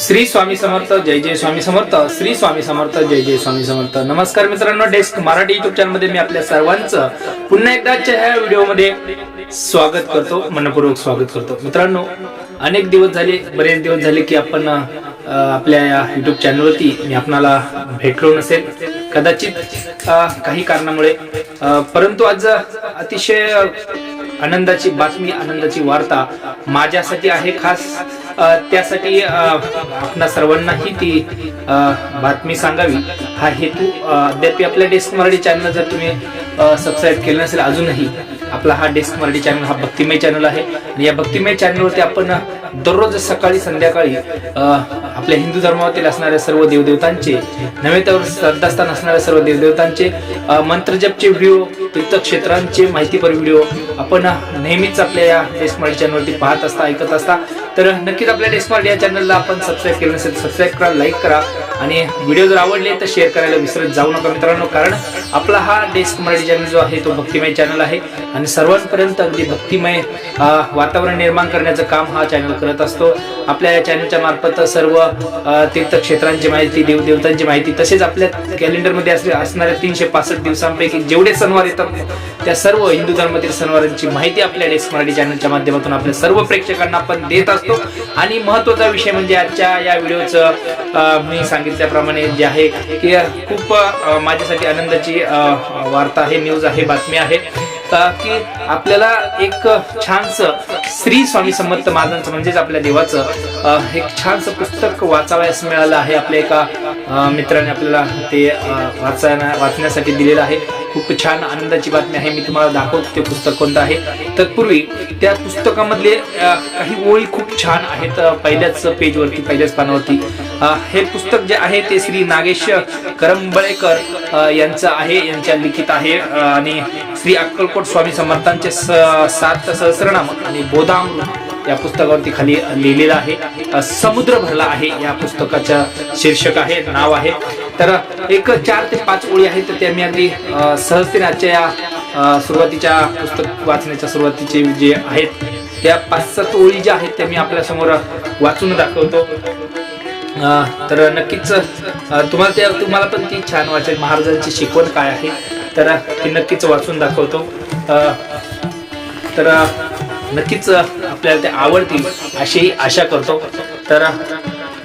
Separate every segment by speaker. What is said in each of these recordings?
Speaker 1: श्री स्वामी समर्थ जय जय स्वामी समर्थ श्री स्वामी समर्थ जय जय स्वामी समर्थ. नमस्कार मित्रांनो desk Marathi YouTube चॅनलमध्ये मी आपल्या सर्वांचं पुन्हा एकदा ह्या व्हिडिओमध्ये स्वागत करतो मनपूर्वक स्वागत करतो. मित्रांनो अनेक दिवस झाले बरेच दिवस झाले की आपण आपल्या या युट्यूब चॅनलवरती मी आपणाला भेटलो नसेल. कदाचित काही कारणामुळे परंतु आज अतिशय आनंदाची बातमी आनंदाची वार्ता माझ्यासाठी आहे. खास त्यासाठी आपणा सर्वांनाही ती बातमी सांगावी. हा हेतू अद्याप आपल्या डेस्क मराठी चॅनल जर तुम्ही सबस्क्राईब केलं नसेल अजूनही आपला हा डेस्क मराठी चॅनल हा भक्तिमय चॅनल आहे. आणि या भक्तिमय चॅनलवरती आपण दररोज सकाळी संध्याकाळी आपल्या हिंदू धर्मातील असणाऱ्या सर्व देवदेवतांचे नव्हे तर श्रद्धास्थान असणाऱ्या सर्व देवदेवतांचे मंत्रजपचे व्हिडिओ तीर्थक्षेत्रांचे माहितीपर व्हिडिओ आपण नेहमीच आपल्या या डेस्मार्ट चॅनलवरती पाहत असता ऐकत असता. तर नक्कीच आपल्या डेस्मार्ट या चॅनलला आपण सबस्क्राईब केलं नसेल सबस्क्राईब करा लाईक करा. आणि व्हिडिओ जर आवडले तर शेअर करायला विसरत जाऊ नका मित्रांनो कारण आपला हा डेस्क मराठी चॅनल जो आहे तो भक्तिमय चॅनल आहे. आणि सर्वांपर्यंत अगदी भक्तिमय वातावरण निर्माण करण्याचं काम हा चॅनल करत असतो. आपल्या या चॅनलच्या मार्फत सर्व तीर्थक्षेत्रांची माहिती देवदेवतांची माहिती तसेच आपल्या कॅलेंडरमध्ये असले असणाऱ्या तीनशे पासष्ट दिवसांपैकी जेवढे सणवार येतात त्या सर्व हिंदू धर्मातील सणवारांची माहिती आपल्या डेस्क मराठी चॅनलच्या माध्यमातून आपल्या सर्व प्रेक्षकांना आपण देत असतो. आणि महत्त्वाचा विषय म्हणजे आजच्या या व्हिडिओचं मी सांगितल्याप्रमाणे जे आहे की खूप माझ्यासाठी आनंदाची वार्ता आहे न्यूज आहे बातमी आहे. की आपल्याला एक छानस श्री स्वामी समर्थ महाराजांचं म्हणजेच आपल्या देवाचं एक छानसं पुस्तक वाचावयास मिळालं आहे. आपल्या एका मित्राने आपल्याला ते वाचायला वाचण्यासाठी दिलेलं आहे. खूप छान आनंदाची बातमी आहे. मी तुम्हाला दाखवतो ते पुस्तक कोणतं आहे. तत्पूर्वी त्या पुस्तकामधले काही ओळी खूप छान आहेत. पहिल्याच पेजवरती पहिल्याच पानावरती. हे पुस्तक जे आहे ते श्री नागेश करंबळेकर यांचं आहे यांच्या लिखित आहे. आणि श्री अक्कलकोट स्वामी समर्थांचे स- सात सहस्रनाम आणि बोधाम या पुस्तकावरती खाली लिहिलेलं आहे. समुद्र भरला आहे या पुस्तकाच्या शीर्षक आहे नाव आहे. तर एक चार ते पाच ओळी आहेत तर त्या मी अगदी अ, सहजतेने आजच्या या सुरुवातीच्या पुस्तक वाचण्याच्या सुरुवातीचे जे आहेत त्या पाच सात ओळी ज्या आहेत त्या मी आपल्यासमोर वाचून दाखवतो. तर नक्कीच तुम्हाला त्या तुम्हाला पण ती छान वाटेल. महाराजांची शिकवण काय आहे तर ती नक्कीच वाचून दाखवतो. तर नक्कीच आपल्याला ते आवडतील अशी आशा करतो. तर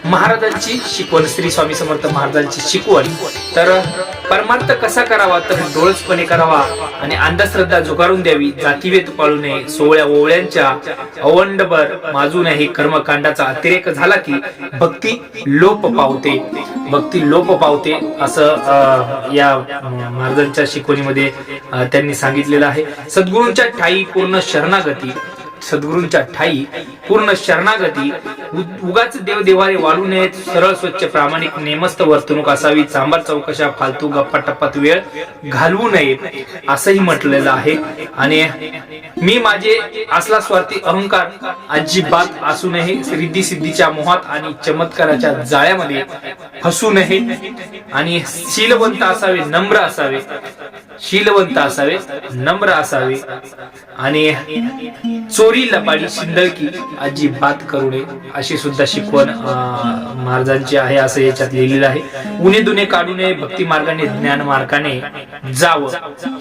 Speaker 1: महाराजांची शिकवण श्री स्वामी समर्थ महाराजांची शिकवण तर परमार्थ कसा करावा तर डोळसपणे करावा आणि अंधश्रद्धा झुगारून द्यावी. जातीवेत पाळू नये. सोहळ्या ओवळ्यांच्या अवंडभर माजू नये हे कर्मकांडाचा अतिरेक झाला की भक्ती लोप पावते. भक्ती लोप पावते असं या महाराजांच्या शिकवणीमध्ये त्यांनी सांगितलेलं आहे. सद्गुरूंच्या ठाई पूर्ण शरणागती. सद्गुरूंच्या ठाई पूर्ण शरणागती उगाच देवदेवारे वाढू नयेत सरळ स्वच्छ प्रामाणिक नेमस्त वर्तणूक असावी चांबार चौकशा फालतू गप्पा टप्पात वेळ घालवू नये असंही म्हटलेलं आहे. आणि मी माझे असला स्वार्थी अहंकार अजिबात असू नये रिद्धी सिद्धीच्या मोहात आणि चमत्काराच्या जाळ्यामध्ये फसू नये. आणि शीलवंत असावे नम्र असावे शीलवंत असावे नम्र असावे आणि चोरी लपाडी शिंदळकी अजिबात करू नये अशी सुद्धा शिकवण अं, महाराजांची आहे असं याच्यात लिहिलेलं आहे. उणे दुने काढू नये भक्ती मार्गाने ज्ञान मार्गाने जावं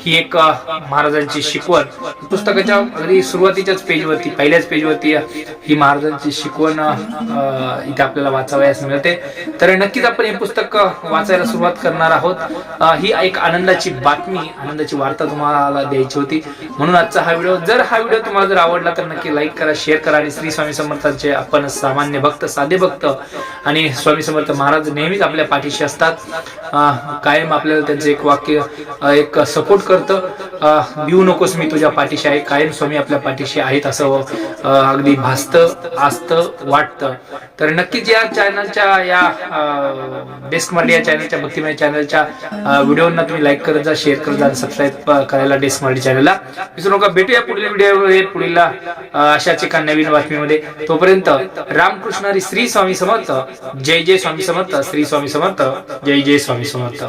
Speaker 1: ही एक महाराजांची शिकवण. पुस्तकाच्या अगदी सुरुवातीच्याच पेजवरती पहिल्याच पेजवरती ही महाराजांची शिकवण अं, इथे आपल्याला वाचावयास मिळते. तर नक्कीच आपण हे पुस्तक वाचायला सुरुवात करणार आहोत. ही एक आनंदाची बातमी आनंदाची वार्ता तुम्हाला द्यायची होती. म्हणून आजचा हा व्हिडिओ जर हा व्हिडिओ तुम्हाला जर आवडला तर नक्की लाईक करा शेअर करा आणि श्री स्वामी समर्थांचे आपण सामान्य भक्त साधे भक्त आणि स्वामी समर्थ महाराज नेहमीच आपल्या पाठीशी असतात. कायम आपल्याला त्यांचं एक वाक्य एक सपोर्ट करतं. देऊ नकोस मी तुझ्या पाठीशी आहे. कायम स्वामी आपल्या पाठीशी आहेत असं अगदी भासतं असतं वाटतं. तर नक्कीच या चॅनलच्या या बेस्ट मराठी या चॅनलच्या भक्तिमय चॅनलच्या व्हिडिओना तुम्ही लाईक करत जा शेअर करत जा सबस्क्राईब करायला डेस्क मराठी चॅनलला विसरू नका भेटूया पुढील व्हिडिओमध्ये पुढील अशाच एका नवीन बातमीमध्ये. तोपर्यंत रामकृष्ण श्री स्वामी समर्थ. जय जय स्वामी समर्थ श्री स्वामी समर्थ. जय जय स्वामी समर्थ.